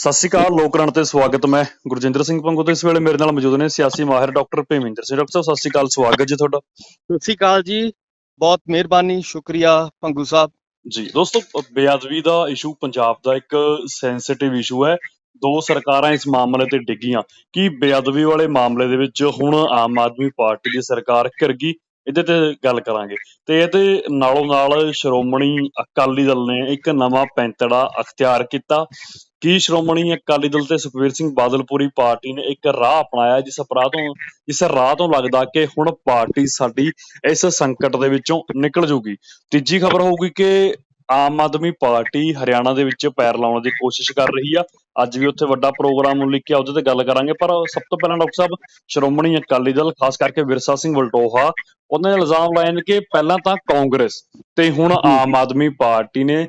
ਸਤਿ ਸ਼੍ਰੀ ਅਕਾਲ ਲੋਕਰਣ ਤੇ ਸਵਾਗਤ ਮੈਂ ਗੁਰਜਿੰਦਰ ਸਿੰਘ ਪੰਗੂ ਤੇ ਇਸ ਵੇਲੇ ਮੇਰੇ ਨਾਲ ਮੌਜੂਦ ਨੇ ਸਿਆਸੀ ਮਾਹਿਰ ਡਾਕਟਰ ਭੇਮਿੰਦਰ ਸਿੰਘ। ਡਾਕਟਰ ਸਾਹਿਬ ਸਤਿ ਸ਼੍ਰੀ ਅਕਾਲ ਸਵਾਗਤ ਜੀ ਤੁਹਾਡਾ। ਸਤਿ ਸ਼੍ਰੀ ਅਕਾਲ ਜੀ ਬਹੁਤ ਮਿਹਰਬਾਨੀ ਸ਼ੁਕਰੀਆ ਭੰਗੂ ਸਾਹਿਬ। ਜੀ ਦੋਸਤੋ ਬੇਅਦਬੀ ਦਾ ਇਸ਼ੂ ਪੰਜਾਬ ਦਾ ਇੱਕ ਸੈਂਸਿਟਿਵ ਇਸ਼ੂ ਹੈ। ਦੋ ਸਰਕਾਰਾਂ ਇਸ ਮਾਮਲੇ ਤੇ ਡਿੱਗੀਆਂ। ਕਿ ਬੇਅਦਬੀ ਵਾਲੇ ਮਾਮਲੇ ਦੇ ਵਿੱਚ ਹੁਣ ਆਮ ਆਦਮੀ ਪਾਰਟੀ ਦੀ ਸਰਕਾਰ ਘਿਰ ਗਈ? ਇਹਦੇ ਤੇ ਗੱਲ ਕਰਾਂਗੇ। ਤੇ ਇਹਦੇ ਨਾਲੋਂ ਨਾਲ ਸ਼੍ਰੋਮਣੀ ਅਕਾਲੀ ਦਲ ਨੇ ਇੱਕ ਨਵਾਂ ਪੈਂਤੜਾ ਅਖਤਿਆਰ ਕੀਤਾ। ਕੀ ਸ਼੍ਰੋਮਣੀ ਅਕਾਲੀ ਦਲ ਤੇ ਸੁਖਬੀਰ ਸਿੰਘ ਬਾਦਲਪੁਰੀ ਪਾਰਟੀ ਨੇ ਇੱਕ ਰਾਹ ਅਪਣਾਇਆ, ਜਿਸ ਰਾਹ ਤੋਂ ਇਸ ਰਾਹ ਤੋਂ ਲੱਗਦਾ ਕਿ ਹੁਣ ਪਾਰਟੀ ਸਾਡੀ ਇਸ ਸੰਕਟ ਦੇ ਵਿੱਚੋਂ ਨਿਕਲ ਜੂਗੀ। ਤੀਜੀ ਖਬਰ ਹੋਊਗੀ ਕਿ ਆਮ ਆਦਮੀ ਪਾਰਟੀ ਹਰਿਆਣਾ ਦੇ ਵਿੱਚ ਪੈਰ ਲਾਉਣ ਦੀ ਕੋਸ਼ਿਸ਼ ਕਰ ਰਹੀ ਆ। ਅੱਜ ਵੀ ਉੱਥੇ ਵੱਡਾ ਪ੍ਰੋਗਰਾਮ ਲਿਖਿਆ ਉਹਦੇ ਤੇ ਗੱਲ ਕਰਾਂਗੇ। ਪਰ ਸਭ ਤੋਂ ਪਹਿਲਾਂ ਡਾਕਟਰ ਸਾਹਿਬ ਸ਼੍ਰੋਮਣੀ ਅਕਾਲੀ ਦਲ ਖਾਸ ਕਰਕੇ ਵਿਰਸਾ ਸਿੰਘ ਵਲਟੋਹਾ ਉਹਨਾਂ ਨੇ ਇਲਜ਼ਾਮ ਲਾਏ ਨੇ ਕਿ ਪਹਿਲਾਂ ਤਾਂ ਕਾਂਗਰਸ ਤੇ ਹੁਣ ਆਮ ਆਦਮੀ ਪਾਰਟੀ ਨੇ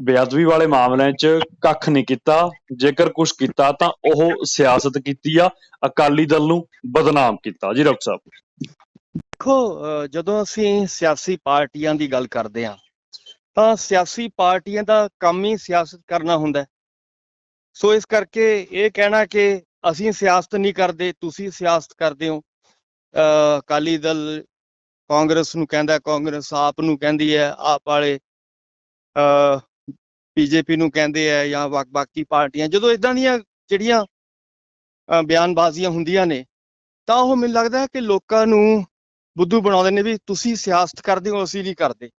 ਬੇਅਦਬੀ ਵਾਲੇ ਮਾਮਲਿਆਂ 'ਚ ਕੱਖ ਨਹੀਂ ਕੀਤਾ। ਜੇਕਰ ਕੁਝ ਕੀਤਾ ਤਾਂ ਉਹ ਸਿਆਸਤ ਕੀਤੀ ਆ ਅਕਾਲੀ ਦਲ ਨੂੰ ਬਦਨਾਮ ਕੀਤਾ। ਜੀ ਡਾਕਟਰ ਸਾਹਿਬ। ਦੇਖੋ ਜਦੋਂ ਅਸੀਂ ਸਿਆਸੀ ਪਾਰਟੀਆਂ ਦੀ ਗੱਲ ਕਰਦੇ ਹਾਂ ਤਾਂ ਸਿਆਸੀ ਪਾਰਟੀਆਂ ਦਾ ਕੰਮ ਹੀ ਸਿਆਸਤ ਕਰਨਾ ਹੁੰਦਾ ਸੋ ਇਸ ਕਰਕੇ ਇਹ ਕਹਿਣਾ ਕਿ ਅਸੀਂ ਸਿਆਸਤ ਨਹੀਂ ਕਰਦੇ, ਤੁਸੀਂ ਸਿਆਸਤ ਕਰਦੇ ਹੋ। ਅਕਾਲੀ ਦਲ ਕਾਂਗਰਸ ਨੂੰ ਕਹਿੰਦਾ, ਕਾਂਗਰਸ ਆਪ ਨੂੰ ਕਹਿੰਦੀ ਹੈ, ਆਪ ਵਾਲੇ ਅਹ ਬੀਜੇਪੀ ਨੂੰ ਕਹਿੰਦੇ ਆ ਜਾਂ ਬਾਕ- ਬਾਕੀ ਪਾਰਟੀਆਂ। ਜਦੋਂ ਇਦਾਂ ਦੀਆਂ ਜਿਹੜੀਆਂ ਬਿਆਨਬਾਜ਼ੀਆਂ ਹੁੰਦੀਆਂ ਨੇ, ਤਾਂ ਉਹ ਮੈਨੂੰ ਲੱਗਦਾ ਕਿ ਲੋਕਾਂ ਨੂੰ ਬੁੱਧੂ ਬਣਾਉਂਦੇ ਨੇ ਵੀ ਤੁਸੀਂ ਸਿਆਸਤ ਕਰਦੇ ਹੋ, ਅਸੀਂ ਨਹੀਂ ਕਰਦੇ।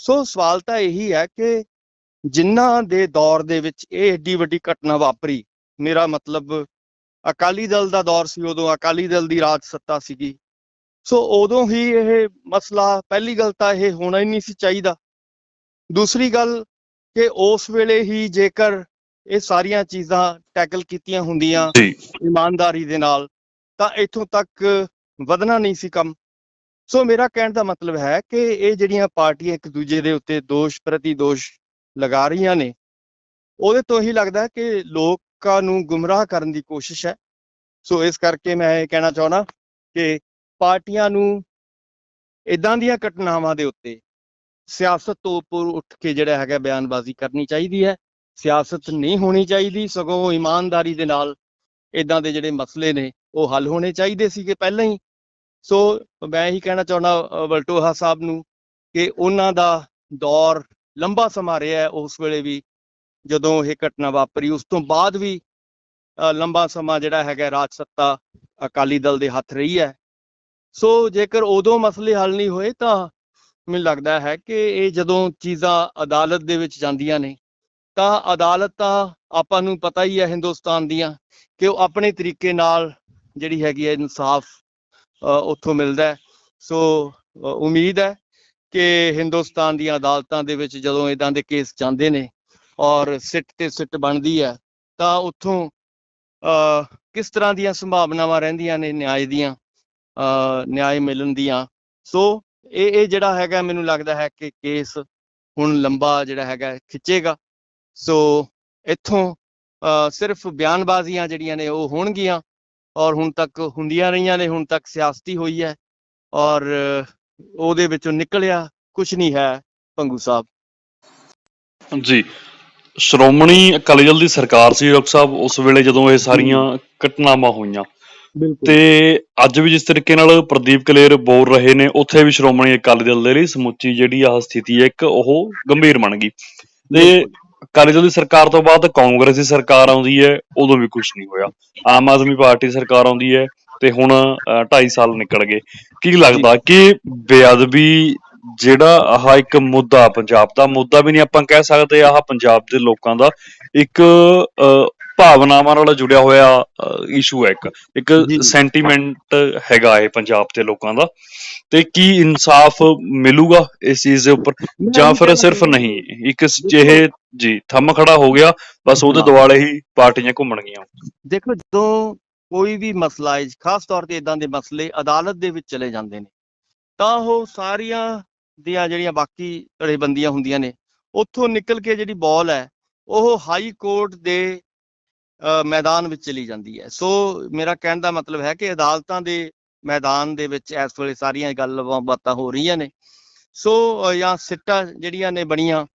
ਸੋ ਸਵਾਲ ਤਾਂ ਇਹੀ ਹੈ ਕਿ ਜਿਨ੍ਹਾਂ ਦੇ ਦੌਰ ਦੇ ਵਿੱਚ ਇਹ ਏਡੀ ਵੱਡੀ ਘਟਨਾ ਵਾਪਰੀ ਮੇਰਾ ਮਤਲਬ ਅਕਾਲੀ ਦਲ ਦਾ ਦੌਰ ਸੀ ਉਦੋਂ ਅਕਾਲੀ ਦਲ ਦੀ ਰਾਜ ਸੱਤਾ ਸੀਗੀ। ਸੋ ਉਦੋਂ ਹੀ ਇਹ ਮਸਲਾ ਪਹਿਲੀ ਗੱਲ ਤਾਂ ਇਹ ਹੋਣਾ ਹੀ ਨਹੀਂ ਸੀ ਚਾਹੀਦਾ। ਦੂਸਰੀ ਗੱਲ ਕਿ ਉਸ ਵੇਲੇ ਹੀ ਜੇਕਰ ਇਹ ਸਾਰੀਆਂ ਚੀਜ਼ਾਂ ਟੈਕਲ ਕੀਤੀਆਂ ਹੁੰਦੀਆਂ ਇਮਾਨਦਾਰੀ ਦੇ ਨਾਲ ਤਾਂ ਇੱਥੋਂ ਤੱਕ ਵਧਣਾ ਨਹੀਂ ਸੀ ਕੰਮ। ਸੋ ਮੇਰਾ ਕਹਿਣ ਦਾ ਮਤਲਬ ਹੈ ਕਿ ਇਹ ਜਿਹੜੀਆਂ ਪਾਰਟੀਆਂ ਇੱਕ ਦੂਜੇ ਦੇ ਉੱਤੇ ਦੋਸ਼ ਪ੍ਰਤੀ ਦੋਸ਼ ਲਗਾ ਰਹੀਆਂ ਨੇ, ਉਹਦੇ ਤੋਂ ਹੀ ਲੱਗਦਾ ਕਿ ਲੋਕਾਂ ਨੂੰ ਗੁੰਮਰਾਹ ਕਰਨ ਦੀ ਕੋਸ਼ਿਸ਼ ਹੈ। ਸੋ ਇਸ ਕਰਕੇ ਮੈਂ ਇਹ ਕਹਿਣਾ ਚਾਹੁੰਦਾ ਕਿ ਪਾਰਟੀਆਂ ਨੂੰ ਇਦਾਂ ਦੀਆਂ ਘਟਨਾਵਾਂ ਦੇ ਉੱਤੇ ਸਿਆਸਤ ਤੋਂ ਉੱਪਰ ਉੱਠ ਕੇ ਜਿਹੜਾ ਹੈਗਾ ਬਿਆਨਬਾਜ਼ੀ ਕਰਨੀ ਚਾਹੀਦੀ ਹੈ। ਸਿਆਸਤ ਨਹੀਂ ਹੋਣੀ ਚਾਹੀਦੀ, ਸਗੋਂ ਇਮਾਨਦਾਰੀ ਦੇ ਨਾਲ ਇਦਾਂ ਦੇ ਜਿਹੜੇ ਮਸਲੇ ਨੇ, ਉਹ ਹੱਲ ਹੋਣੇ ਚਾਹੀਦੇ ਸੀਗੇ ਪਹਿਲਾਂ ਹੀ। ਸੋ ਮੈਂ ਇਹੀ ਕਹਿਣਾ ਚਾਹੁੰਦਾ ਅ, ਵਲਟੋਹਾ ਸਾਹਿਬ ਨੂੰ ਕਿ ਉਹਨਾਂ ਦਾ ਦੌਰ ਲੰਬਾ ਸਮਾਂ ਰਿਹਾ ਉਸ ਵੇਲੇ ਵੀ ਜਦੋਂ ਇਹ ਘਟਨਾ ਵਾਪਰੀ। ਉਸ ਤੋਂ ਬਾਅਦ ਵੀ ਲੰਬਾ ਸਮਾਂ ਜਿਹੜਾ ਹੈਗਾ ਰਾਜ ਸੱਤਾ ਅਕਾਲੀ ਦਲ ਦੇ ਹੱਥ ਰਹੀ ਹੈ। ਸੋ ਜੇਕਰ ਉਦੋਂ ਮਸਲੇ ਹੱਲ ਨਹੀਂ ਹੋਏ ਤਾਂ ਮੈਨੂੰ ਲੱਗਦਾ ਹੈ ਕਿ ਇਹ ਜਦੋਂ ਚੀਜ਼ਾਂ ਅਦਾਲਤ ਦੇ ਵਿੱਚ ਜਾਂਦੀਆਂ ਨੇ ਤਾਂ ਅਦਾਲਤ ਤਾਂ ਆਪਾਂ ਨੂੰ ਪਤਾ ਹੀ ਹੈ ਹਿੰਦੁਸਤਾਨ ਦੀਆਂ ਕਿ ਉਹ ਆਪਣੇ ਤਰੀਕੇ ਨਾਲ ਜਿਹੜੀ ਹੈਗੀ ਹੈ ਇਨਸਾਫ ਉੱਥੋਂ ਮਿਲਦਾ ਸੋ ਉਮੀਦ ਹੈ ਕਿ ਹਿੰਦੁਸਤਾਨ ਦੀਆਂ ਅਦਾਲਤਾਂ ਦੇ ਵਿੱਚ ਜਦੋਂ ਇਦਾਂ ਦੇ ਕੇਸ ਜਾਂਦੇ ਨੇ ਔਰ ਸਿੱਟ ਤੇ ਸਿੱਟ ਬਣਦੀ ਹੈ ਤਾਂ ਉੱਥੋਂ ਕਿਸ ਤਰ੍ਹਾਂ ਦੀਆਂ ਸੰਭਾਵਨਾਵਾਂ ਰਹਿੰਦੀਆਂ ਨੇ ਨਿਆਂ ਦੀਆਂ ਅ, ਨਿਆਂ ਮਿਲਣ ਦੀਆਂ? ਸੋ ਇਹ ਇਹ ਜਿਹੜਾ ਹੈਗਾ ਮੈਨੂੰ ਲੱਗਦਾ ਹੈ ਕਿ ਕੇਸ ਹੁਣ ਲੰਬਾ ਜਿਹੜਾ ਹੈਗਾ ਖਿੱਚੇਗਾ। ਸੋ ਇੱਥੋਂ ਸਿਰਫ ਬਿਆਨਬਾਜ਼ੀਆਂ ਜਿਹੜੀਆਂ ਨੇ ਉਹ ਹੋਣਗੀਆਂ। ਔਰ ਹੁਣ ਤੱਕ ਹੁੰਦੀਆਂ ਰਹੀਆਂ ਨੇ ਹੁਣ ਤੱਕ ਸਿਆਸਤੀ ਹੋਈ ਹੈ ਔਰ ਉਹਦੇ ਵਿੱਚੋਂ ਨਿਕਲਿਆ ਕੁਝ ਨਹੀਂ ਹੈ ਪੰਗੂ ਸਾਹਿਬ। ਜੀ ਸ਼੍ਰੋਮਣੀ ਅਕਾਲੀ ਦਲ ਦੀ ਸਰਕਾਰ ਸੀ ਡਾਕਟਰ ਸਾਹਿਬ ਉਸ ਵੇਲੇ ਜਦੋਂ ਇਹ ਸਾਰੀਆਂ ਘਟਨਾਵਾਂ ਹੋਈਆਂ। ਤੇ ਅੱਜ ਵੀ ਜਿਸ ਤਰੀਕੇ ਨਾਲ ਪ੍ਰਦੀਪ ਕਲੇਰ ਬੋਲ ਰਹੇ ਨੇ ਉੱਥੇ ਵੀ ਸ਼੍ਰੋਮਣੀ ਅਕਾਲੀ ਦਲ ਦੇ ਲਈ ਸਮੁੱਚੀ ਜਿਹੜੀ ਆਹ ਸਥਿਤੀ ਹੈ ਇੱਕ ਉਹ ਗੰਭੀਰ ਬਣ ਗਈ। ਤੇ ਅਕਾਲੀ ਦਲ ਦੀ ਸਰਕਾਰ ਤੋਂ ਬਾਅਦ ਕਾਂਗਰਸ ਦੀ ਸਰਕਾਰ ਆਉਂਦੀ ਹੈ ਉਦੋਂ ਵੀ ਕੁਝ ਨਹੀਂ ਹੋਇਆ। ਆਮ ਆਦਮੀ ਪਾਰਟੀ ਦੀ ਸਰਕਾਰ ਆਉਂਦੀ ਹੈ ਤੇ ਹੁਣ 2.5 ਸਾਲ ਨਿਕਲ ਗਏ। ਕੀ ਲੱਗਦਾ ਕਿ ਬੇਅਦਬੀ ਜਿਹੜਾ ਆਹ ਇੱਕ ਮੁੱਦਾ ਪੰਜਾਬ ਦਾ ਮੁੱਦਾ ਵੀ ਨਹੀਂ ਆਪਾਂ ਕਹਿ ਸਕਦੇ ਆਹ ਪੰਜਾਬ ਦੇ ਲੋਕਾਂ ਦਾ ਇੱਕ ਅਹ, ਭਾਵਨਾਵਾਂ ਨਾਲ ਜੁੜਿਆ ਹੋਇਆ ਇਸ਼ੂ ਹੈ ਇੱਕ। ਇੱਕ। ਸੈਂਟੀਮੈਂਟ ਹੈਗਾ ਇਹ ਪੰਜਾਬ ਦੇ ਲੋਕਾਂ ਦਾ। ਤੇ ਕੀ ਇਨਸਾਫ ਮਿਲੂਗਾ ਇਸ ਚੀਜ਼ ਦੇ ਉੱਪਰ? ਜਾਂ ਫਿਰ ਸਿਰਫ ਨਹੀਂ ਇੱਕ ਜਿਹੇ ਜੀ ਥੰਮ ਖੜਾ ਹੋ ਗਿਆ ਬਸ ਉਹਦੇ। ਦੁਆਲੇ ਹੀ ਪਾਰਟੀਆਂ ਘੁੰਮਣਗੀਆਂ ਦੇਖੋ ਜਦੋਂ ਕੋਈ ਵੀ ਮਸਲਾ ਹੈ ਖਾਸ ਤੌਰ ਤੇ ਇਦਾਂ ਦੇ ਮਸਲੇ ਅਦਾਲਤ ਦੇ ਵਿੱਚ ਚਲੇ ਜਾਂਦੇ ਨੇ ਤਾਂ ਉਹ ਸਾਰੀਆਂ ਦੀਆਂ ਜਿਹੜੀਆਂ ਬਾਕੀ ਧੜੇਬੰਦੀਆਂ ਹੁੰਦੀਆਂ ਨੇ ਉੱਥੋਂ ਨਿਕਲ ਕੇ ਜਿਹੜੀ ਬਾਲ ਹੈ ਉਹ ਹਾਈ ਕੋਰਟ ਦੇ ਮੈਦਾਨ ਵਿੱਚ ਚਲੀ ਜਾਂਦੀ ਹੈ। ਸੋ ਮੇਰਾ ਕਹਿਣ ਦਾ ਮਤਲਬ ਹੈ ਕਿ ਅਦਾਲਤਾਂ ਦੇ ਮੈਦਾਨ ਦੇ ਵਿੱਚ ਇਸ ਵੇਲੇ ਸਾਰੀਆਂ ਗੱਲਾਂ ਬਾਤਾਂ ਹੋ ਰਹੀਆਂ ਨੇ। ਸੋ ਜਾਂ ਸਿੱਟਾਂ ਜਿਹੜੀਆਂ ਨੇ ਬਣੀਆਂ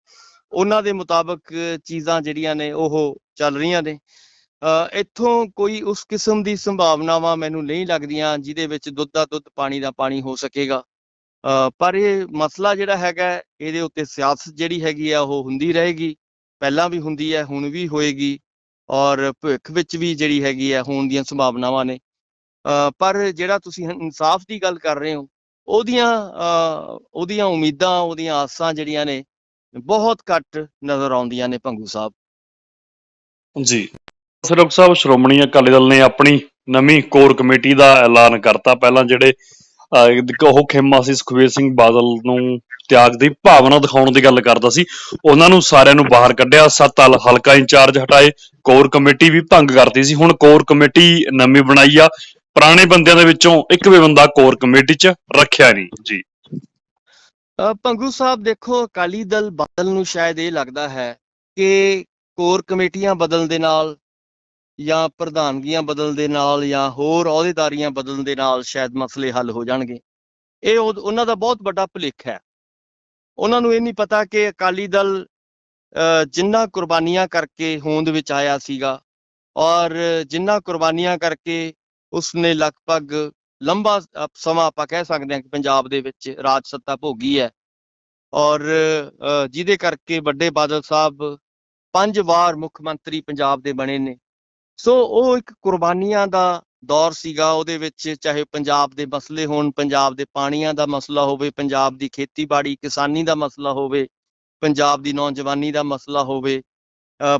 ਉਹਨਾਂ ਦੇ ਮੁਤਾਬਕ ਚੀਜ਼ਾਂ ਜਿਹੜੀਆਂ ਨੇ ਉਹ ਚੱਲ ਰਹੀਆਂ ਨੇ। ਅ, ਇੱਥੋਂ ਕੋਈ ਉਸ ਕਿਸਮ ਦੀ ਸੰਭਾਵਨਾਵਾਂ ਮੈਨੂੰ ਨਹੀਂ ਲੱਗਦੀਆਂ ਜਿਹਦੇ ਵਿੱਚ ਦੁੱਧ ਦਾ ਦੁੱਧ ਪਾਣੀ ਦਾ ਪਾਣੀ ਹੋ ਸਕੇਗਾ। ਅ, ਪਰ ਇਹ ਮਸਲਾ ਜਿਹੜਾ ਹੈਗਾ ਇਹਦੇ ਉੱਤੇ ਸਿਆਸਤ ਜਿਹੜੀ ਹੈਗੀ ਆ ਉਹ ਹੁੰਦੀ ਰਹੇਗੀ। ਪਹਿਲਾਂ ਵੀ ਹੁੰਦੀ ਹੈ ਹੁਣ ਵੀ ਹੋਏਗੀ। ਔਰ ਭਵਿੱਖ ਵਿੱਚ ਵੀ ਜਿਹੜੀ ਹੈਗੀ ਹੈ, ਹੋਣ ਦੀਆਂ ਸੰਭਾਵਨਾਵਾਂ ਨੇ। ਪਰ ਜਿਹੜਾ ਤੁਸੀਂ ਇਨਸਾਫ ਦੀ ਗੱਲ ਕਰ ਰਹੇ ਹੋ, ਉਹਦੀਆਂ ਉਹਦੀਆਂ ਉਮੀਦਾਂ, ਉਹਦੀਆਂ ਆਸਾਂ ਜਿਹੜੀਆਂ ਨੇ, ਬਹੁਤ ਘੱਟ ਨਜ਼ਰ ਆਉਂਦੀਆਂ ਨੇ ਭੰਗੂ ਸਾਹਿਬ। ਜੀ। ਸਿਰਫ ਸਾਹਿਬ, ਸ਼੍ਰੋਮਣੀ ਅਕਾਲੀ ਦਲ ਨੇ ਆਪਣੀ ਨਵੀਂ ਕੋਰ ਕਮੇਟੀ ਦਾ ਐਲਾਨ ਕਰਤਾ। ਪਹਿਲਾਂ ਜਿਹੜੇ ਉਹ ਖੇਮਾ ਸੀ, ਸੁਖਬੀਰ ਸਿੰਘ ਬਾਦਲ ਨੂੰ ਤਿਆਗ ਦੀ ਭਾਵਨਾ ਦਿਖਾਉਣ ਦੀ ਗੱਲ ਕਰਦਾ ਸੀ। ਉਹਨਾਂ ਨੂੰ ਸਾਰਿਆਂ ਨੂੰ ਬਾਹਰ ਕੱਢਿਆ, ਸੱਤ ਹਲਕਾ ਇੰਚਾਰਜ ਹਟਾਏ, ਕੋਰ ਕਮੇਟੀ ਵੀ ਭੰਗ ਕਰਤੀ ਸੀ। ਹੁਣ ਕੋਰ ਕਮੇਟੀ ਨਵੀਂ ਬਣਾਈ ਆ। ਪੁਰਾਣੇ ਬੰਦਿਆਂ ਦੇ ਵਿੱਚੋਂ ਇੱਕ ਵੀ ਬੰਦਾ ਕੋਰ ਕਮੇਟੀ 'ਚ ਰੱਖਿਆ ਨਹੀਂ। ਜੀ। ਪੰਗੂ ਸਾਹਿਬ, ਦੇਖੋ, ਅਕਾਲੀ ਦਲ ਬਾਦਲ ਨੂੰ ਸ਼ਾਇਦ ਇਹ ਲੱਗਦਾ ਹੈ ਕਿ ਕੋਰ ਕਮੇਟੀਆਂ ਬਦਲਣ ਦੇ ਨਾਲ ਜਾਂ ਪ੍ਰਧਾਨਗੀਆਂ ਬਦਲਣ ਦੇ ਨਾਲ ਜਾਂ ਹੋਰ ਅਹੁਦੇਦਾਰੀਆਂ ਬਦਲਣ ਦੇ ਨਾਲ ਸ਼ਾਇਦ ਮਸਲੇ ਹੱਲ ਹੋ ਜਾਣਗੇ। ਇਹ ਉਹ- ਉਹਨਾਂ ਦਾ ਬਹੁਤ ਵੱਡਾ ਭੁਲੇਖ ਹੈ। ਉਹਨਾਂ ਨੂੰ ਇਹ ਨਹੀਂ ਪਤਾ ਕਿ ਅਕਾਲੀ ਦਲ ਅ, ਜਿੰਨਾ ਕੁਰਬਾਨੀਆਂ ਕਰਕੇ ਹੋਂਦ ਵਿੱਚ ਆਇਆ ਸੀਗਾ ਔਰ ਜਿੰਨਾ ਕੁਰਬਾਨੀਆਂ ਕਰਕੇ ਉਸਨੇ ਲਗਭਗ ਲੰਬਾ ਸਮਾਂ ਆਪਾਂ ਕਹਿ ਸਕਦੇ ਹਾਂ ਕਿ ਪੰਜਾਬ ਦੇ ਵਿੱਚ ਰਾਜ ਸੱਤਾ ਭੋਗੀ ਹੈ ਔਰ ਜਿਹਦੇ ਕਰਕੇ ਵੱਡੇ ਬਾਦਲ ਸਾਹਿਬ ਪੰਜ ਵਾਰ ਮੁੱਖ ਮੰਤਰੀ ਪੰਜਾਬ ਦੇ ਬਣੇ ਨੇ। ਸੋ ਉਹ ਇੱਕ ਕੁਰਬਾਨੀਆਂ ਦਾ ਦੌਰ ਸੀਗਾ ਉਹਦੇ ਵਿੱਚ, ਚਾਹੇ ਪੰਜਾਬ ਦੇ ਮਸਲੇ ਹੋਣ, ਪੰਜਾਬ ਦੇ ਪਾਣੀਆਂ ਦਾ ਮਸਲਾ ਹੋਵੇ, ਪੰਜਾਬ ਦੀ ਖੇਤੀਬਾੜੀ, ਕਿਸਾਨੀ ਦਾ ਮਸਲਾ ਹੋਵੇ, ਪੰਜਾਬ ਦੀ ਨੌਜਵਾਨੀ ਦਾ ਮਸਲਾ ਹੋਵੇ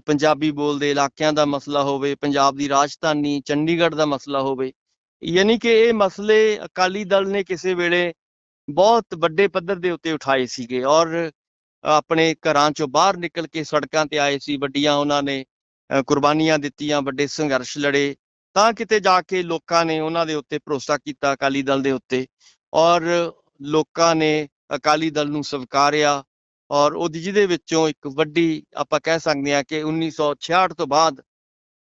ਪੰਜਾਬੀ ਬੋਲਦੇ ਇਲਾਕਿਆਂ ਦਾ ਮਸਲਾ ਹੋਵੇ, ਪੰਜਾਬ ਦੀ ਰਾਜਧਾਨੀ ਚੰਡੀਗੜ੍ਹ ਦਾ ਮਸਲਾ ਹੋਵੇ। ਯਾਨੀ ਕਿ ਇਹ ਮਸਲੇ ਅਕਾਲੀ ਦਲ ਨੇ ਕਿਸੇ ਵੇਲੇ ਬਹੁਤ ਵੱਡੇ ਪੱਧਰ ਦੇ ਉੱਤੇ ਉਠਾਏ ਸੀਗੇ ਔਰ ਆਪਣੇ ਘਰਾਂ ਚੋਂ ਬਾਹਰ ਨਿਕਲ ਕੇ ਸੜਕਾਂ ਤੇ ਆਏ ਸੀ, ਵੱਡੀਆਂ ਉਹਨਾਂ ਨੇ ਕੁਰਬਾਨੀਆਂ ਦਿੱਤੀਆਂ ਵੱਡੇ ਸੰਘਰਸ਼ ਲੜੇ। ਤਾਂ ਕਿਤੇ ਜਾ ਕੇ ਲੋਕਾਂ ਨੇ ਉਹਨਾਂ ਦੇ ਉੱਤੇ ਭਰੋਸਾ ਕੀਤਾ ਅਕਾਲੀ ਦਲ ਦੇ ਉੱਤੇ ਔਰ ਲੋਕਾਂ ਨੇ ਅਕਾਲੀ ਦਲ ਨੂੰ ਸਵੀਕਾਰਿਆ ਔਰ ਉਹਦੀ ਜਿਹਦੇ ਵਿੱਚੋਂ ਇੱਕ ਵੱਡੀ ਆਪਾਂ ਕਹਿ ਸਕਦੇ ਹਾਂ ਕਿ 1966 ਤੋਂ ਬਾਅਦ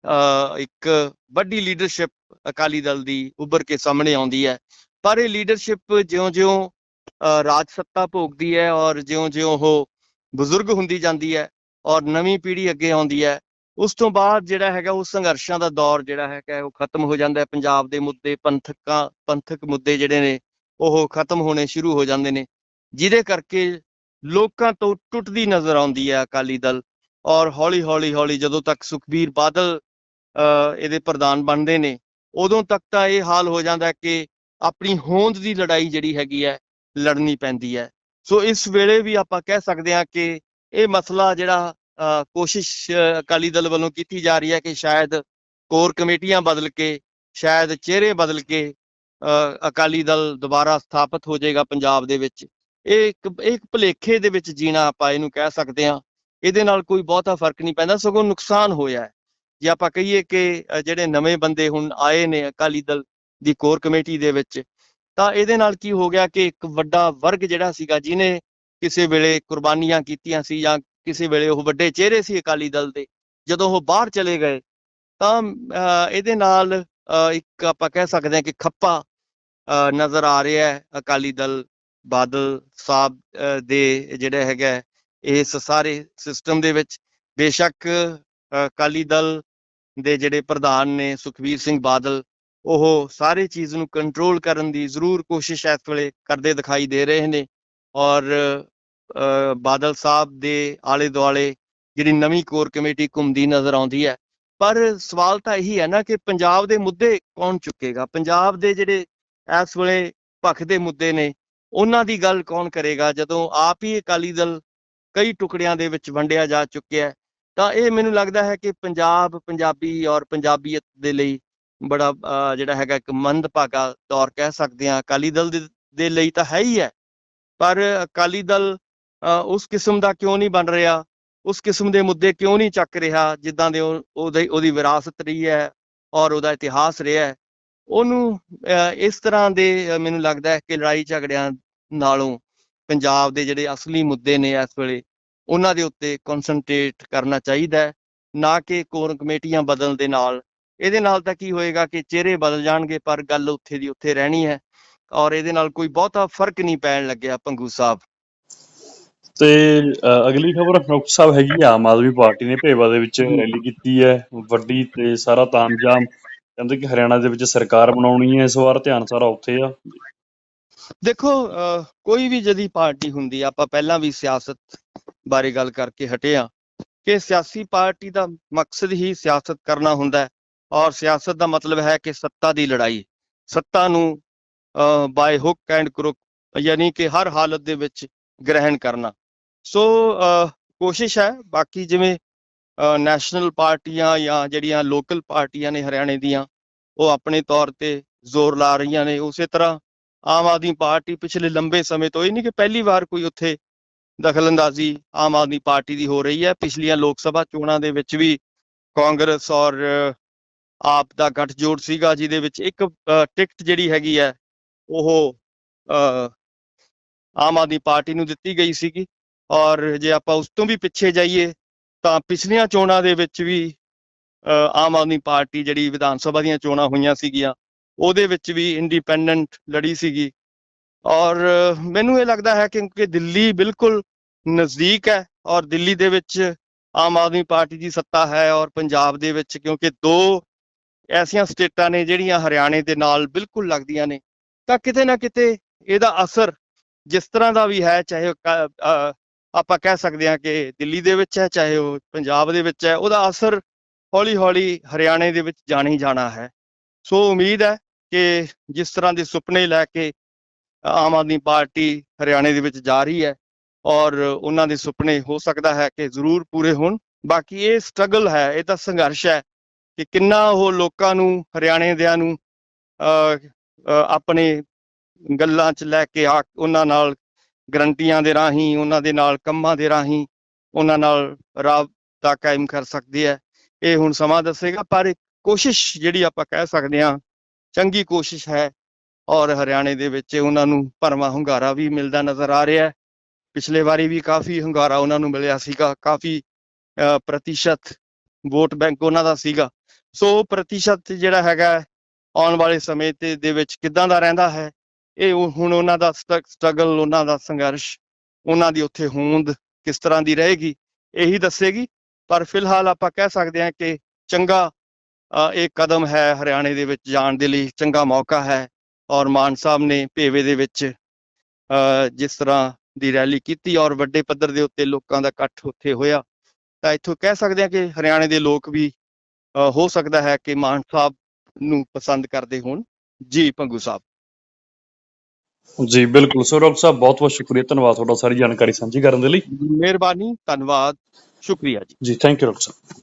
ਅ, ਇੱਕ ਵੱਡੀ ਲੀਡਰਸ਼ਿਪ ਅਕਾਲੀ ਦਲ ਦੀ ਉੱਭਰ ਕੇ ਸਾਹਮਣੇ ਆਉਂਦੀ ਹੈ। ਪਰ ਇਹ ਲੀਡਰਸ਼ਿਪ ਜਿਉਂ-ਜਿਉਂ ਅ, ਰਾਜ ਸੱਤਾ ਭੋਗਦੀ ਹੈ ਔਰ ਜਿਉਂ-ਜਿਉਂ ਉਹ ਬਜ਼ੁਰਗ ਹੁੰਦੀ ਜਾਂਦੀ ਹੈ ਔਰ ਨਵੀਂ ਪੀੜ੍ਹੀ ਅੱਗੇ ਆਉਂਦੀ ਹੈ ਉਸ ਤੋਂ ਬਾਅਦ ਜਿਹੜਾ ਹੈਗਾ ਉਹ ਸੰਘਰਸ਼ਾਂ ਦਾ ਦੌਰ ਜਿਹੜਾ ਹੈਗਾ ਉਹ ਖਤਮ ਹੋ ਜਾਂਦਾ ਹੈ। ਪੰਜਾਬ ਦੇ ਮੁੱਦੇ, ਪੰਥਕਾਂ, ਪੰਥਕ ਮੁੱਦੇ ਜਿਹੜੇ ਨੇ, ਉਹ ਖਤਮ ਹੋਣੇ ਸ਼ੁਰੂ ਹੋ ਜਾਂਦੇ ਨੇ। ਜਿਹਦੇ ਕਰਕੇ ਲੋਕਾਂ ਤੋਂ ਟੁੱਟਦੀ ਨਜ਼ਰ ਆਉਂਦੀ ਹੈ ਅਕਾਲੀ ਦਲ ਔਰ ਹੌਲੀ ਹੌਲੀ ਹੌਲੀ ਜਦੋਂ ਤੱਕ ਸੁਖਬੀਰ ਬਾਦਲ ਇਹਦੇ ਪ੍ਰਧਾਨ ਬਣਦੇ ਨੇ, ਉਦੋਂ ਤੱਕ ਤਾਂ ਇਹ ਹਾਲ ਹੋ ਜਾਂਦਾ ਕਿ ਆਪਣੀ ਹੋਂਦ ਦੀ ਲੜਾਈ ਜਿਹੜੀ ਹੈਗੀ ਹੈ, ਲੜਨੀ ਪੈਂਦੀ ਹੈ। ਸੋ ਇਸ ਵੇਲੇ ਵੀ ਆਪਾਂ ਕਹਿ ਸਕਦੇ ਹਾਂ ਕਿ ਇਹ ਮਸਲਾ ਜਿਹੜਾ ਕੋਸ਼ਿਸ਼ ਅਕਾਲੀ ਦਲ ਵੱਲੋਂ ਕੀਤੀ ਜਾ ਰਹੀ ਹੈ ਕਿ ਸ਼ਾਇਦ ਕੋਰ ਕਮੇਟੀਆਂ ਬਦਲ ਕੇ, ਸ਼ਾਇਦ ਚਿਹਰੇ ਬਦਲ ਕੇ ਅਕਾਲੀ ਦਲ ਦੁਬਾਰਾ ਸਥਾਪਿਤ ਹੋ ਜਾਏਗਾ ਪੰਜਾਬ ਦੇ ਵਿੱਚ। ਇਹ ਇੱਕ ਇੱਕ ਭੁਲੇਖੇ ਦੇ ਵਿੱਚ ਜੀਣਾ ਆਪਾਂ ਇਹਨੂੰ ਕਹਿ ਸਕਦੇ ਹਾਂ। ਇਹਦੇ ਨਾਲ ਕੋਈ ਬਹੁਤਾ ਫ਼ਰਕ ਨਹੀਂ ਪੈਂਦਾ, ਸਗੋਂ ਨੁਕਸਾਨ ਹੋਇਆ ਹੈ। ਜੇ ਆਪਾਂ ਕਹੀਏ ਕਿ ਜਿਹੜੇ ਨਵੇਂ ਬੰਦੇ ਹੁਣ ਆਏ ਨੇ ਅਕਾਲੀ ਦਲ ਦੀ ਕੋਰ ਕਮੇਟੀ ਦੇ ਵਿੱਚ, ਤਾਂ ਇਹਦੇ ਨਾਲ ਕੀ ਹੋ ਗਿਆ ਕਿ ਇੱਕ ਵੱਡਾ ਵਰਗ ਜਿਹੜਾ ਸੀਗਾ, ਜਿਹਨੇ ਕਿਸੇ ਵੇਲੇ ਕੁਰਬਾਨੀਆਂ ਕੀਤੀਆਂ ਸੀ ਜਾਂ ਕਿਸੇ ਵੇਲੇ ਉਹ ਵੱਡੇ ਚਿਹਰੇ ਸੀ ਅਕਾਲੀ ਦਲ ਦੇ ਜਦੋਂ ਉਹ ਬਾਹਰ ਚਲੇ ਗਏ ਤਾਂ ਇਹਦੇ ਨਾਲ ਇੱਕ ਆਪਾਂ ਕਹਿ ਸਕਦੇ ਹਾਂ ਕਿ ਖੱਪਾ ਅ, ਨਜ਼ਰ ਆ ਰਿਹਾ ਹੈ ਅਕਾਲੀ ਦਲ ਬਾਦਲ ਸਾਹਿਬ ਦੇ ਜਿਹੜੇ ਹੈਗਾ ਇਸ ਸਾਰੇ ਸਿਸਟਮ ਦੇ ਵਿੱਚ। ਬੇਸ਼ੱਕ ਅਕਾਲੀ ਦਲ ਦੇ ਜਿਹੜੇ ਪ੍ਰਧਾਨ ਨੇ ਸੁਖਬੀਰ ਸਿੰਘ ਬਾਦਲ ਉਹ ਸਾਰੇ ਚੀਜ਼ ਨੂੰ ਕੰਟਰੋਲ ਕਰਨ ਦੀ ਜ਼ਰੂਰ ਕੋਸ਼ਿਸ਼ ਇਸ ਵੇਲੇ ਕਰਦੇ ਦਿਖਾਈ ਦੇ ਰਹੇ ਨੇ ਔਰ ਬਾਦਲ ਸਾਹਿਬ ਦੇ ਆਲੇ ਦੁਆਲੇ ਜਿਹੜੀ ਨਵੀਂ ਕੋਰ ਕਮੇਟੀ ਘੁੰਮਦੀ ਨਜ਼ਰ ਆਉਂਦੀ ਹੈ। ਪਰ ਸਵਾਲ ਤਾਂ ਇਹੀ ਹੈ ਨਾ ਕਿ ਪੰਜਾਬ ਦੇ ਮੁੱਦੇ ਕੌਣ ਚੁੱਕੇਗਾ? ਪੰਜਾਬ ਦੇ ਜਿਹੜੇ ਇਸ ਵੇਲੇ ਭਖ ਦੇ ਮੁੱਦੇ ਨੇ ਉਹਨਾਂ ਦੀ ਗੱਲ ਕੌਣ ਕਰੇਗਾ? ਜਦੋਂ ਆਪ ਹੀ ਅਕਾਲੀ ਦਲ ਕਈ ਟੁਕੜਿਆਂ ਦੇ ਵਿੱਚ ਵੰਡਿਆ ਜਾ ਚੁੱਕਿਆ ਹੈ ਤਾਂ ਇਹ ਮੈਨੂੰ ਲੱਗਦਾ ਹੈ ਕਿ ਪੰਜਾਬ ਪੰਜਾਬੀ ਔਰ ਪੰਜਾਬੀਅਤ ਦੇ ਲਈ ਬੜਾ ਅ, ਜਿਹੜਾ ਹੈਗਾ ਇੱਕ ਮੰਦਭਾਗਾ ਦੌਰ ਕਹਿ ਸਕਦੇ ਹਾਂ। ਅਕਾਲੀ ਦਲ ਦੇ- ਦੇ ਲਈ ਤਾਂ ਹੈ ਹੀ ਹੈ ਪਰ ਅਕਾਲੀ ਦਲ ਉਸ ਕਿਸਮ ਦਾ ਕਿਉਂ ਨਹੀਂ ਬਣ ਰਿਹਾ? ਉਸ ਕਿਸਮ ਦੇ ਮੁੱਦੇ ਕਿਉਂ ਨਹੀਂ ਚੱਕ ਰਿਹਾ ਜਿੱਦਾਂ ਦੇ ਉਹ- ਉਹਦੀ ਉਹਦੀ ਵਿਰਾਸਤ ਰਹੀ ਹੈ ਔਰ ਉਹਦਾ ਇਤਿਹਾਸ ਰਿਹਾ ਹੈ? ਉਹਨੂੰ ਇਸ ਤਰ੍ਹਾਂ ਦੇ ਮੈਨੂੰ ਲੱਗਦਾ ਹੈ ਕਿ ਲੜਾਈ ਝਗੜਿਆਂ ਨਾਲੋਂ ਪੰਜਾਬ ਦੇ ਜਿਹੜੇ ਅਸਲੀ ਮੁੱਦੇ ਨੇ ਇਸ ਵੇਲੇ, ਉਹਨਾਂ ਦੇ ਉੱਤੇ ਕਨਸੈਂਟਰੇਟ ਕਰਨਾ ਚਾਹੀਦਾ ਨਾ ਕਿ ਕੋਰ ਕਮੇਟੀਆਂ ਬਦਲਣ ਦੇ ਨਾਲ। ਇਹਦੇ ਨਾਲ ਤਾਂ ਕੀ ਹੋਏਗਾ ਕਿ ਚਿਹਰੇ ਬਦਲ ਜਾਣਗੇ, ਪਰ ਗੱਲ ਉੱਥੇ ਦੀ ਉੱਥੇ ਰਹਿਣੀ ਹੈ ਔਰ ਇਹਦੇ ਨਾਲ ਕੋਈ ਬਹੁਤਾ ਫ਼ਰਕ ਨਹੀਂ ਪੈਣ ਲੱਗਿਆ ਪੰਗੂ ਸਾਹਿਬ। ਤੇ ਅ, ਅਗਲੀ ਖਬਰ ਡਾਕਟਰ ਸਾਹਿਬ ਹੈਗੀ ਆ, ਆਮ ਆਦਮੀ ਪਾਰਟੀ ਨੇ ਭੇਵਾ ਦੇ ਵਿੱਚ ਰੈਲੀ ਕੀਤੀ ਹੈ ਵੱਡੀ ਤੇ ਸਾਰਾ ਤਾਮਝਾਮ ਕਹਿੰਦੇ ਕਿ ਹਰਿਆਣਾ ਦੇ ਵਿੱਚ ਸਰਕਾਰ ਬਣਾਉਣੀ ਹੈ ਇਸ ਵਾਰ ਧਿਆਨ ਸਾਰਾ ਉੱਥੇ ਆ। ਦੇਖੋ ਅਹ, ਕੋਈ ਵੀ ਜਦੀ ਪਾਰਟੀ ਹੁੰਦੀ ਆ, ਆਪਾਂ ਪਹਿਲਾਂ ਵੀ ਸਿਆਸਤ ਬਾਰੇ ਗੱਲ ਕਰਕੇ ਹਟੇ ਆ ਕਿ ਸਿਆਸੀ ਪਾਰਟੀ ਦਾ ਮਕਸਦ ਹੀ ਸਿਆਸਤ ਕਰਨਾ ਹੁੰਦਾ ਹੈ ਔਰ ਸਿਆਸਤ ਦਾ ਮਤਲਬ ਹੈ ਕਿ ਸੱਤਾ ਦੀ ਲੜਾਈ। ਸੱਤਾ ਨੂੰ ਬਾਏ ਹੁੱਕ ਐਂਡ ਕਰੁਕ ਯਾਨੀ ਕਿ ਹਰ ਹਾਲਤ ਦੇ ਵਿੱਚ ਗ੍ਰਹਿਣ ਕਰਨਾ। ਸੋ ਕੋਸ਼ਿਸ਼ ਹੈ, ਬਾਕੀ ਜਿਵੇਂ ਨੈਸ਼ਨਲ ਪਾਰਟੀਆਂ ਜਾਂ ਜਿਹੜੀਆਂ ਲੋਕਲ ਪਾਰਟੀਆਂ ਨੇ ਹਰਿਆਣੇ ਦੀਆਂ, ਉਹ ਆਪਣੇ ਤੌਰ ਤੇ ਜ਼ੋਰ ਲਾ ਰਹੀਆਂ ਨੇ। ਉਸੇ ਤਰ੍ਹਾਂ ਆਮ ਆਦਮੀ ਪਾਰਟੀ ਪਿਛਲੇ ਲੰਬੇ ਸਮੇਂ ਤੋਂ, ਇਹ ਨਹੀਂ ਕਿ ਪਹਿਲੀ ਵਾਰ ਕੋਈ ਉੱਥੇ ਦਖਲਅੰਦਾਜ਼ੀ ਆਮ ਆਦਮੀ ਪਾਰਟੀ ਦੀ ਹੋ ਰਹੀ ਹੈ। ਪਿਛਲੀਆਂ ਲੋਕ ਸਭਾ ਚੋਣਾਂ ਦੇ ਵਿੱਚ ਵੀ ਕਾਂਗਰਸ ਔਰ ਆਪ ਦਾ ਗੱਠਜੋੜ ਸੀਗਾ, ਜਿਹਦੇ ਵਿੱਚ ਇੱਕ ਟਿਕਟ ਜਿਹੜੀ ਹੈਗੀ ਹੈ, ਉਹ ਆਮ ਆਦਮੀ ਪਾਰਟੀ ਨੂੰ ਦਿੱਤੀ ਗਈ ਸੀਗੀ। ਔਰ ਜੇ ਆਪਾਂ ਉਸ ਤੋਂ ਵੀ ਪਿੱਛੇ ਜਾਈਏ, ਤਾਂ ਪਿਛਲੀਆਂ ਚੋਣਾਂ ਦੇ ਵਿੱਚ ਵੀ ਆਮ ਆਦਮੀ ਪਾਰਟੀ ਜਿਹੜੀ ਵਿਧਾਨ ਸਭਾ ਦੀਆਂ ਚੋਣਾਂ ਹੋਈਆਂ ਸੀਗੀਆਂ, ਉਹਦੇ ਵਿੱਚ ਵੀ ਇੰਡੀਪੈਂਡੈਂਟ ਲੜੀ ਸੀਗੀ। ਔਰ ਮੈਨੂੰ ਇਹ ਲੱਗਦਾ ਹੈ ਕਿਉਂਕਿ ਦਿੱਲੀ ਬਿਲਕੁਲ ਨਜ਼ਦੀਕ ਹੈ ਔਰ ਦਿੱਲੀ ਦੇ ਵਿੱਚ ਆਮ ਆਦਮੀ ਪਾਰਟੀ ਦੀ ਸੱਤਾ ਹੈ ਔਰ ਪੰਜਾਬ ਦੇ ਵਿੱਚ, ਕਿਉਂਕਿ ਦੋ ਐਸੀਆਂ ਸਟੇਟਾਂ ਨੇ ਜਿਹੜੀਆਂ ਹਰਿਆਣੇ ਦੇ ਨਾਲ ਬਿਲਕੁਲ ਲੱਗਦੀਆਂ ਨੇ, ਤਾਂ ਕਿਤੇ ਨਾ ਕਿਤੇ ਇਹਦਾ ਅਸਰ ਜਿਸ ਤਰ੍ਹਾਂ ਦਾ ਵੀ ਹੈ, ਚਾਹੇ ਉਹ ਆਪਾਂ ਕਹਿ ਸਕਦੇ ਹਾਂ ਕਿ ਦਿੱਲੀ ਦੇ ਵਿੱਚ ਹੈ, ਚਾਹੇ ਉਹ ਪੰਜਾਬ ਦੇ ਵਿੱਚ ਹੈ, ਉਹਦਾ ਅਸਰ ਹੌਲੀ ਹੌਲੀ ਹਰਿਆਣੇ ਦੇ ਵਿੱਚ ਜਾਣਾ ਹੀ ਜਾਣਾ ਹੈ। ਸੋ ਉਮੀਦ ਹੈ ਕਿ ਜਿਸ ਤਰ੍ਹਾਂ ਦੇ ਸੁਪਨੇ ਲੈ ਕੇ ਆਮ ਆਦਮੀ ਪਾਰਟੀ ਹਰਿਆਣੇ ਦੇ ਵਿੱਚ ਜਾ ਰਹੀ ਹੈ ਔਰ ਉਹਨਾਂ ਦੇ ਸੁਪਨੇ ਹੋ ਸਕਦਾ ਹੈ ਕਿ ਜ਼ਰੂਰ ਪੂਰੇ ਹੋਣ। ਬਾਕੀ ਇਹ ਸਟਰਗਲ ਹੈ, ਇਹ ਤਾਂ ਸੰਘਰਸ਼ ਹੈ ਕਿ ਕਿੰਨਾ ਉਹ ਲੋਕਾਂ ਨੂੰ ਹਰਿਆਣੇ ਦਿਆਂ ਨੂੰ ਆਪਣੇ ਗੱਲਾਂ 'ਚ ਲੈ ਕੇ ਆ, ਉਹਨਾਂ ਨਾਲ ਗਰੰਟੀਆਂ ਦੇ ਰਾਹੀਂ, ਉਹਨਾਂ ਦੇ ਨਾਲ ਕੰਮਾਂ ਦੇ ਰਾਹੀਂ, ਉਹਨਾਂ ਨਾਲ ਰਾਬਤਾ ਕਾਇਮ ਕਰ ਸਕਦੇ ਹੈ। ਇਹ ਹੁਣ ਸਮਾਂ ਦੱਸੇਗਾ, ਪਰ ਕੋਸ਼ਿਸ਼ ਜਿਹੜੀ ਆਪਾਂ ਕਹਿ ਸਕਦੇ ਹਾਂ, ਚੰਗੀ ਕੋਸ਼ਿਸ਼ ਹੈ ਔਰ ਹਰਿਆਣੇ ਦੇ ਵਿੱਚ ਉਹਨਾਂ ਨੂੰ ਭਰਵਾਂ ਹੁੰਗਾਰਾ ਵੀ ਮਿਲਦਾ ਨਜ਼ਰ ਆ ਰਿਹਾ ਹੈ। ਪਿਛਲੇ ਵਾਰੀ ਵੀ ਕਾਫੀ ਹੁੰਗਾਰਾ ਉਹਨਾਂ ਨੂੰ ਮਿਲਿਆ ਸੀਗਾ, ਕਾਫੀ ਪ੍ਰਤੀਸ਼ਤ ਵੋਟ ਬੈਂਕ ਉਹਨਾਂ ਦਾ ਸੀਗਾ। ਸੋ ਪ੍ਰਤੀਸ਼ਤ ਜਿਹੜਾ ਹੈਗਾ, ਆਉਣ ਵਾਲੇ ਸਮੇਂ ਤੇ, ਦੇ ਵਿੱਚ ਕਿੱਦਾਂ ਦਾ ਰਹਿੰਦਾ ਹੈ? ਇਹ ਹੁਣ ਉਹਨਾਂ ਦਾ ਸਟਰਗਲ ਉਹਨਾਂ ਦਾ ਸੰਘਰਸ਼ ਉਹਨਾਂ ਦੀ ਉੱਥੇ ਹੋਂਦ ਕਿਸ ਤਰ੍ਹਾਂ ਦੀ ਰਹੇਗੀ ਇਹੀ ਦੱਸੇਗੀ। ਪਰ ਫਿਲਹਾਲ ਆਪਾਂ ਕਹਿ ਸਕਦੇ ਹਾਂ ਕਿ ਚੰਗਾ ਇਹ ਕਦਮ ਹੈ ਹਰਿਆਣੇ ਦੇ ਵਿੱਚ ਜਾਣ ਦੇ ਲਈ ਚੰਗਾ ਮੌਕਾ ਹੈ ਔਰ ਮਾਨ ਸਾਹਿਬ ਨੇ ਭੇਵੇ ਦੇ ਵਿੱਚ ਅ, ਜਿਸ ਤਰ੍ਹਾਂ ਦੀ ਰੈਲੀ ਕੀਤੀ ਔਰ ਵੱਡੇ ਪੱਧਰ ਦੇ ਉੱਤੇ ਲੋਕਾਂ ਦਾ ਇਕੱਠ ਉੱਥੇ ਹੋਇਆ ਤਾਂ ਇੱਥੋਂ ਕਹਿ ਸਕਦੇ ਹਾਂ ਕਿ ਹਰਿਆਣੇ ਦੇ ਲੋਕ ਵੀ ਅ, ਹੋ ਸਕਦਾ ਹੈ ਕਿ ਮਾਨ ਸਾਹਿਬ ਨੂੰ ਪਸੰਦ ਕਰਦੇ ਹੋਣ। ਜੀ ਪੰਗੂ ਸਾਹਿਬ। ਜੀ ਬਿਲਕੁਲ। ਸੋ ਡਾਕਟਰ ਸਾਹਿਬ ਬਹੁਤ ਬਹੁਤ ਸ਼ੁਕਰੀਆ। ਧੰਨਵਾਦ ਤੁਹਾਡਾ ਸਾਰੀ ਜਾਣਕਾਰੀ ਸਾਂਝੀ ਕਰਨ ਦੇ ਲਈ। ਮਿਹਰਬਾਨੀ ਧੰਨਵਾਦ। ਸ਼ੁਕਰੀਆ ਜੀ। ਜੀ ਥੈਂਕ ਯੂ ਡਾਕਟਰ ਸਾਹਿਬ।